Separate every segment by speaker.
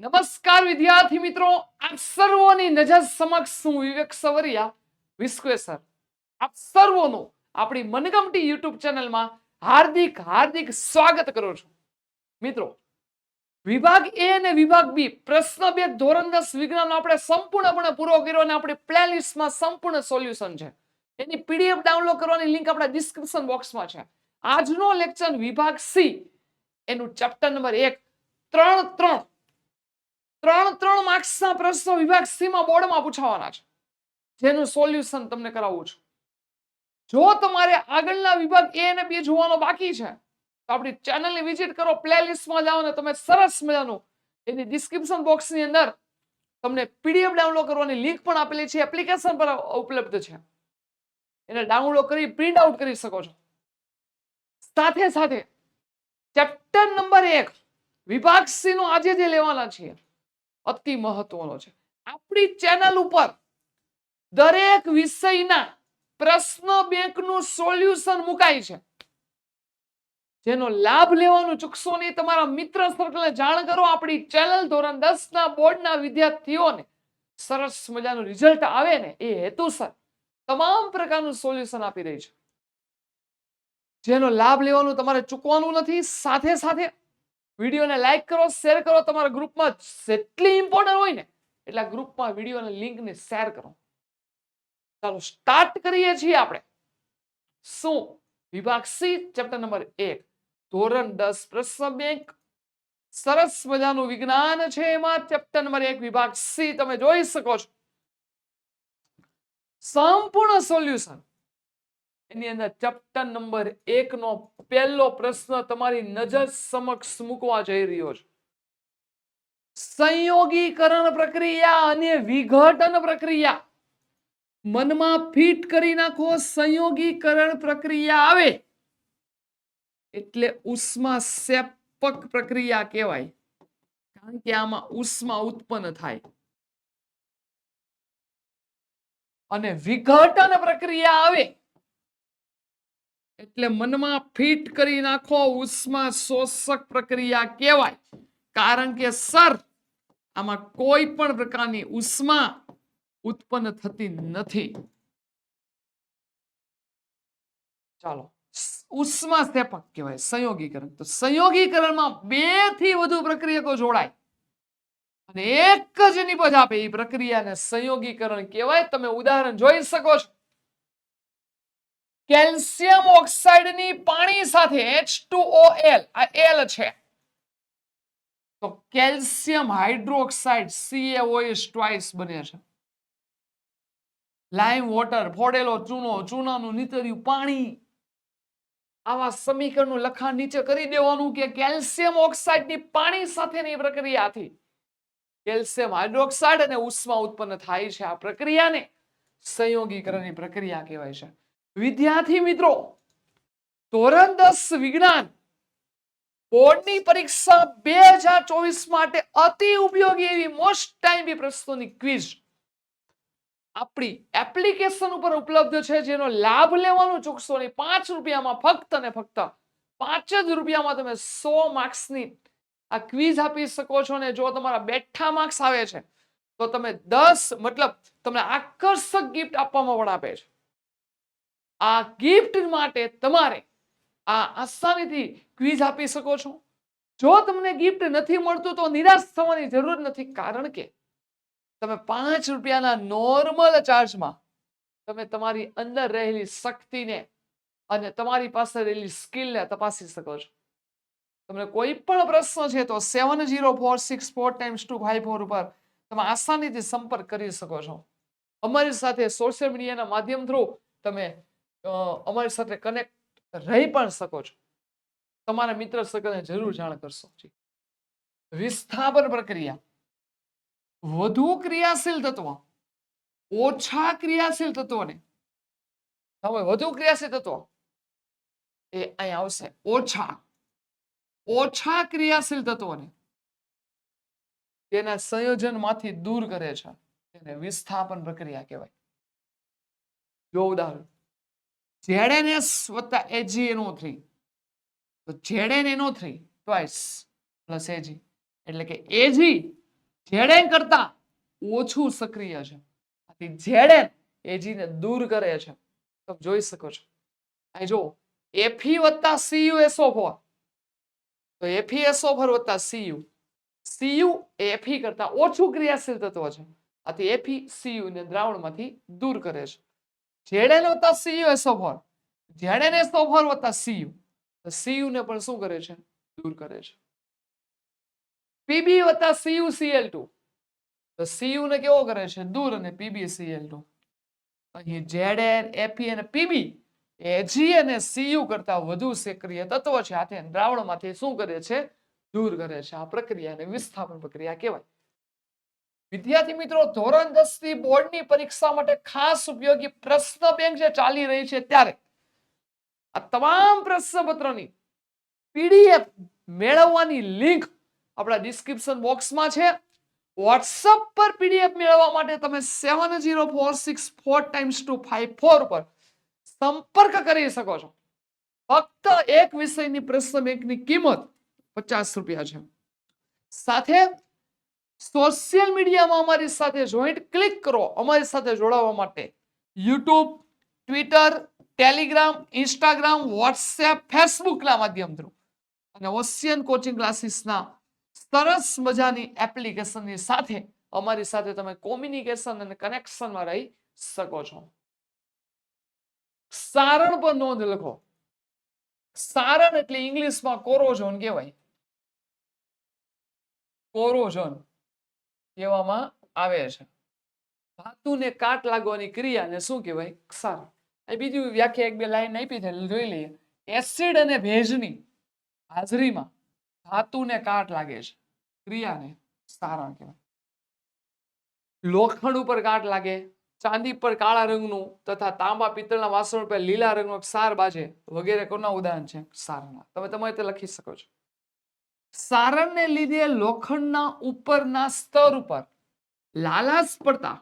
Speaker 1: નમસ્કાર વિદ્યાર્થી મિત્રો, આપ સર્વોની નજર સમક્ષ હું વિવેક સવરિયા વિશ્વેસર આપ સર્વોનું આપણી મનગમતી યુટ્યુબ ચેનલમાં હાર્દિક હાર્દિક સ્વાગત કરું છું. મિત્રો, વિભાગ એ અને વિભાગ બી પ્રશ્ન બે ધોરણ દસ વિજ્ઞાનનો આપણે સંપૂર્ણપણે પૂરો કર્યો અને આપણી પ્લેલિસ્ટમાં સંપૂર્ણ સોલ્યુશન છે. એની પીડીએફ ડાઉનલોડ કરવાની લિંક આપણા ડિસ્ક્રિપ્શન બોક્સમાં છે. આજનો લેક્ચર વિભાગ સી, એનું ચેપ્ટર નંબર એક, ત્રણ ત્રણ. ત્રણ ત્રણ માર્ક્સના પ્રશ્નો વિભાગ સીમાં બોર્ડમાં પૂછાવાના છે. જેનું સોલ્યુશન તમને કરાવવું છું. જો તમારે આગળના વિભાગ એ અને બી જોવાનો બાકી છે, તો આપણી ચેનલને વિઝિટ કરો, પ્લેલિસ્ટમાં જાઓ ને તમે સરસ મજાનું એની ડિસ્ક્રિપ્શન બોક્સની અંદર તમને પીડીએફ ડાઉનલોડ કરવાની લિંક પણ આપેલી છે, એપ્લિકેશન પર ઉપલબ્ધ છે. એને ડાઉનલોડ કરી, પ્રિન્ટ આઉટ કરી શકો છો. સાથે સાથે ચેપ્ટર નંબર એક, વિભાગ સી નો આજે જે લેવાના છીએ અતિ મહત્વનો છે. આપણી ચેનલ ઉપર દરેક વિષયના પ્રશ્ન બેંકનું સોલ્યુશન મુકાય છે. જેનો લાભ લેવાનું ચૂકશો નહીં તમારા મિત્ર સર્કલને જાણ કરો આપણી ચેનલ ધોરણ દસ ના બોર્ડના વિદ્યાર્થીઓને. સરસ મજાનું રિઝલ્ટ આવે ને એ હેતુસર તમામ પ્રકારનું સોલ્યુશન આપી રહી છે. જેનો લાભ લેવાનું તમારે ચૂકવાનું નથી, સાથે સાથે વિડીયોને લાઈક કરો શેર કરો, તમારા ગ્રુપમાં જેટલી ઇમ્પોર્ટન્ટ હોય ને એટલા ગ્રુપમાં વિડીયોને લિંકને શેર કરો. ચાલો સ્ટાર્ટ કરીએ છીએ આપણે. શું? વિભાગ સી ચેપ્ટર નંબર એક. ધોરણ દસ, પ્રશ્ન બેંક. સરસ મજાનું વિજ્ઞાન છે એમાં ચેપ્ટર નંબર એક, વિભાગ સી, તમે જોઈ શકો છો. સંપૂર્ણ સોલ્યુશન એની અંદર ચેપ્ટર નંબર એક નો પહેલો પ્રશ્ન તમારી નજર સમક્ષ મૂકવા જઈ રહ્યો છે. સંયોગીકરણ પ્રક્રિયા અને વિઘટન પ્રક્રિયા. મનમાં ફિટ કરી નાખો, સંયોગીકરણ પ્રક્રિયા આવે. એટલે ઉષ્મા સેપક પ્રક્રિયા કહેવાય. કારણ કે આમાં ઉષ્મા ઉત્પન્ન થાય. અને વિઘટન પ્રક્રિયા આવે. એટલે મનમાં ફિટ કરી નાખો, ઉષ્મા શોષક પ્રક્રિયા કહેવાય. કારણ કે સર, આમાં કોઈ પણ પ્રકારની ઉષ્મા ઉત્પન્ન થતી નથી. ચાલો, ઉષ્મા સ્થેપક કહેવાય, સંયોગીકરણ. તો સંયોગીકરણમાં બેથી વધુ પ્રક્રિયકો જોડાય. અને એક જ નિપજ આપે એ પ્રક્રિયાને સંયોગીકરણ કહેવાય. તમે ઉદાહરણ જોઈ શકો છો. કેલ્શિયમ ઓક્સાઇડની પાણી સાથે H2OL આ L છે. તો કેલ્શિયમ હાઇડ્રોક્સાઇડ CaOH ટ્વાઇસ બને છે. લાઈમ વોટર ફોડેલો ચૂનો, ચૂનાનું નીતર્યું પાણી. આવા સમીકરણનું લખાણ નીચે કરી દેવાનું કે કેલ્શિયમ ઓક્સાઇડની પાણી સાથેની પ્રક્રિયાથી કેલ્શિયમ હાઇડ્રોક્સાઇડ અને ઉષ્મા ઉત્પન્ન થાય છે. આ પ્રક્રિયાને સંયોગીકરણની પ્રક્રિયા કહેવાય છે. વિદ્યાર્થી મિત્રો ધોરણ દસ વિજ્ઞાન બોર્ડની પરીક્ષા બે હજાર ચોવીસ માટે અતિ ઉપયોગી એવી મોસ્ટ ટાઈમ પ્રશ્નોની ક્વિઝ આપણી એપ્લિકેશન ઉપર ઉપલબ્ધ છે જેનો લાભ લેવાનો ચૂકશો નહીં પાંચ રૂપિયામાં ફક્ત ને ફક્ત પાંચ જ રૂપિયામાં તમે સો માર્ક્સની આ ક્વિઝ આપી શકો છો ને જો તમારા બેઠા માર્ક્સ આવે છે, તો તમે દસ મતલબ તમને આકર્ષક ગિફ્ટ આપવામાં પણ આપે છે. આ ગિફ્ટ માટે તમારે આ આસાનીથી ક્વિઝ આપી શકો છો. જો તમને ગિફ્ટ નથી મળતું તો નિરાશ થવાની જરૂર નથી, કારણ કે તમે પાંચ રૂપિયાના નોર્મલ ચાર્જમાં તમે તમારી અંદર રહેલી શક્તિને અને તમારી પાસે રહેલી સ્કિલને તપાસી શકો છો. તમને કોઈ પણ પ્રશ્ન છે તો seven zero four six four times two five four ઉપર તમે આસાનીથી સંપર્ક કરી શકો છો. અમારી સાથે સોશિયલ મીડિયાના માધ્યમ થ્રુ તમે અમારી સાથે કનેક્ટ રહી પણ શકો છો. તમારા મિત્ર સર્કલને જરૂર જાણ કરશો. વિસ્થાપન પ્રક્રિયા. વધુ ક્રિયાશીલ તત્વ. ઓછા ક્રિયાશીલ તત્વોને. હવે વધુ ક્રિયાશીલ તત્વો. એ અહીં આવશે. ઓછા. ઓછા ક્રિયાશીલ તત્વોને. તેના સંયોજનમાંથી દૂર કરે છે. તેને વિસ્થાપન પ્રક્રિયા કહેવાય. જો ઉદાહરણ ZNS વત્તા AgNO3 તો ZnNO3 twice પ્લસ Ag એટલે કે Ag Zn કરતા ઓછું સક્રિય છે. આથી ઝેડેન એજીને દૂર કરે છે. તમે જોઈ શકો છો. અહીં જો Fe વત્તા સીયુ એસઓ ફોર તો એફી એસઓ ફોર વત્તા સીયુ સીયુ એફી કરતા ઓછું ક્રિયાશીલ તત્વ છે. આથી Fe સીયુ ને દ્રાવણમાંથી દૂર કરે છે. ઝેડેન વત્તા CU SO four ZN SO four વત્તા સીયુ સીયુ ને પણ શું કરે છે? દૂર કરે છે. પીબી વત્તા સીયુ સીએલ ટુ તો સીયુ ને કેવો કરે છે? દૂર અને પીબી સીએલ ટુ અહીં જેડેન એફી અને પીબી એજી અને સીયુ કરતા વધુ સક્રિય તત્વ છે. આથી દ્રાવણમાંથી શું કરે છે? દૂર કરે છે. આ પ્રક્રિયાને વિસ્થાપન પ્રક્રિયા કહેવાય. વિદ્યાર્થી મિત્રો, ધોરણ દસથી બોર્ડની પરીક્ષા માટે ખાસ ઉપયોગી પ્રશ્ન બેંક જે ચાલી રહી છે ત્યારે આ તમામ પ્રશ્નપત્રની પીડીએફ મેળવવાની લિંક આપણા ડિસ્ક્રિપ્શન બોક્સમાં છે. વોટ્સઅપ પર પીડીએફ મેળવવા માટે તમે seven zero four six four times two five four પર સંપર્ક કરી શકો છો. ફક્ત એક વિષયની પ્રશ્ન બેંકની કિંમત પચાસ રૂપિયા છે. સાથે સોશિયલ મીડિયામાં અમારી સાથે જોઈન્ટ ક્લિક કરો. અમારી સાથે જોડાવા માટે YouTube Twitter Telegram Instagram WhatsApp ફેસબુકના માધ્યમ થ્રુ અને ઓશિયન કોચિંગ ક્લાસીસના સરસ મજાની એપ્લિકેશનની સાથે અમારી સાથે તમે કોમ્યુનિકેશન અને કનેક્શનમાં રહી શકો છો. સારણ પર નોંધ લખો. સારણ એટલે ઇંગ્લિશમાં કોરોઝોન કહેવાય. કોરોઝોન. કહેવામાં આવે છે. ધાતુને કાટ લાગવાની ક્રિયાને શું કહેવાય? ક્ષાર. એ બીજી વ્યાખ્યા એક બે લાઈન આપી છે, જોઈ લઈએ. એસિડ અને ભેજની હાજરીમાં ધાતુને કાટ લાગે છે. ક્રિયાને સારણ કહેવાય. લોખંડ ઉપર કાટ લાગે, ચાંદી પર કાળા રંગનું તથા તાંબા પિત્તળના વાસણ પર લીલા રંગનો ક્ષાર બાજે વગેરે કોના ઉદાહરણ છે? ક્ષારના. તમે તમારી રીતે લખી શકો છો. સારણને લીધે લોખંડના ઉપરના સ્તર ઉપર લાલાશ પડતા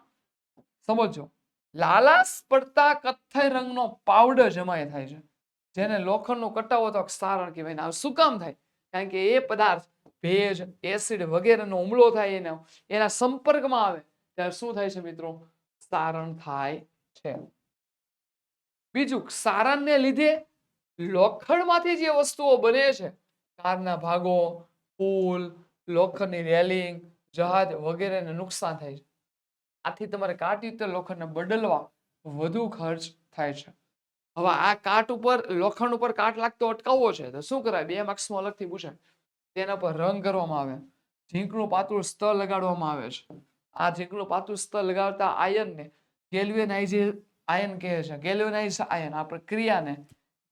Speaker 1: સમજો લાલાશ પડતા કથ્થઈ રંગનો પાવડર જમાય થાય છે. જેને લોખંડનો કટાવો તો સારણ કહેવાય ને. શું કામ થાય? કારણ કે એ પદાર્થ ભેજ એસિડ વગેરેનો હુમલો થાય એને, એના સંપર્કમાં આવે. ત્યારે શું થાય છે મિત્રો? સારણ થાય છે. બીજું, સારણને લીધે લોખંડમાંથી જે વસ્તુઓ બને છે કારના ભાગો, પુલ, લોખંડની રેલિંગ, જહાજ વગેરેને નુકસાન થાય છે. આથી તમારે કાટયુક્ત લોખંડને બદલવા વધુ ખર્ચ થાય છે. હવે આ કાટ ઉપર, લોખંડ ઉપર કાટ લાગતો અટકાવવો છે, તો શું કરાય? બે માર્ક્સમાં અલગથી પૂછે. તેના પર રંગ કરવામાં આવે. ઝીંકનું પાતળું સ્તર લગાડવામાં આવે છે. આ ઝીંકનું પાતળું સ્તર લગાડતા આયનને ગેલ્વેનાઇઝ આયન કહે છે. ગેલ્વેનાઇઝ આયન આ પ્રક્રિયાને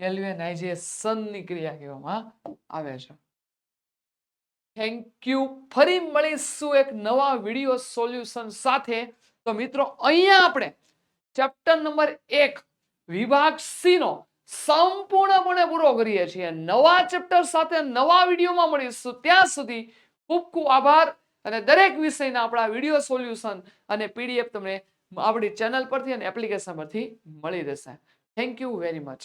Speaker 1: ગેલ્વેનાઇઝેશનની ક્રિયા કહેવામાં આવે છે. થેન્ક યુ ફરી મળીશું એક નવા વીડિયો સોલ્યુશન સાથે. તો મિત્રો, અહીંયા આપણે ચેપ્ટર નંબર એક વિભાગ સી નો સંપૂર્ણપણે પૂરો કરીએ છીએ. નવા ચેપ્ટર સાથે નવા વિડીયોમાં મળીશું. ત્યાં સુધી ખૂબ ખૂબ આભાર અને દરેક વિષયના આપણા વીડિયો સોલ્યુશન અને પીડીએફ તમને આપણી ચેનલ પરથી અને એપ્લિકેશન પરથી મળી રહેશે. Thank you very much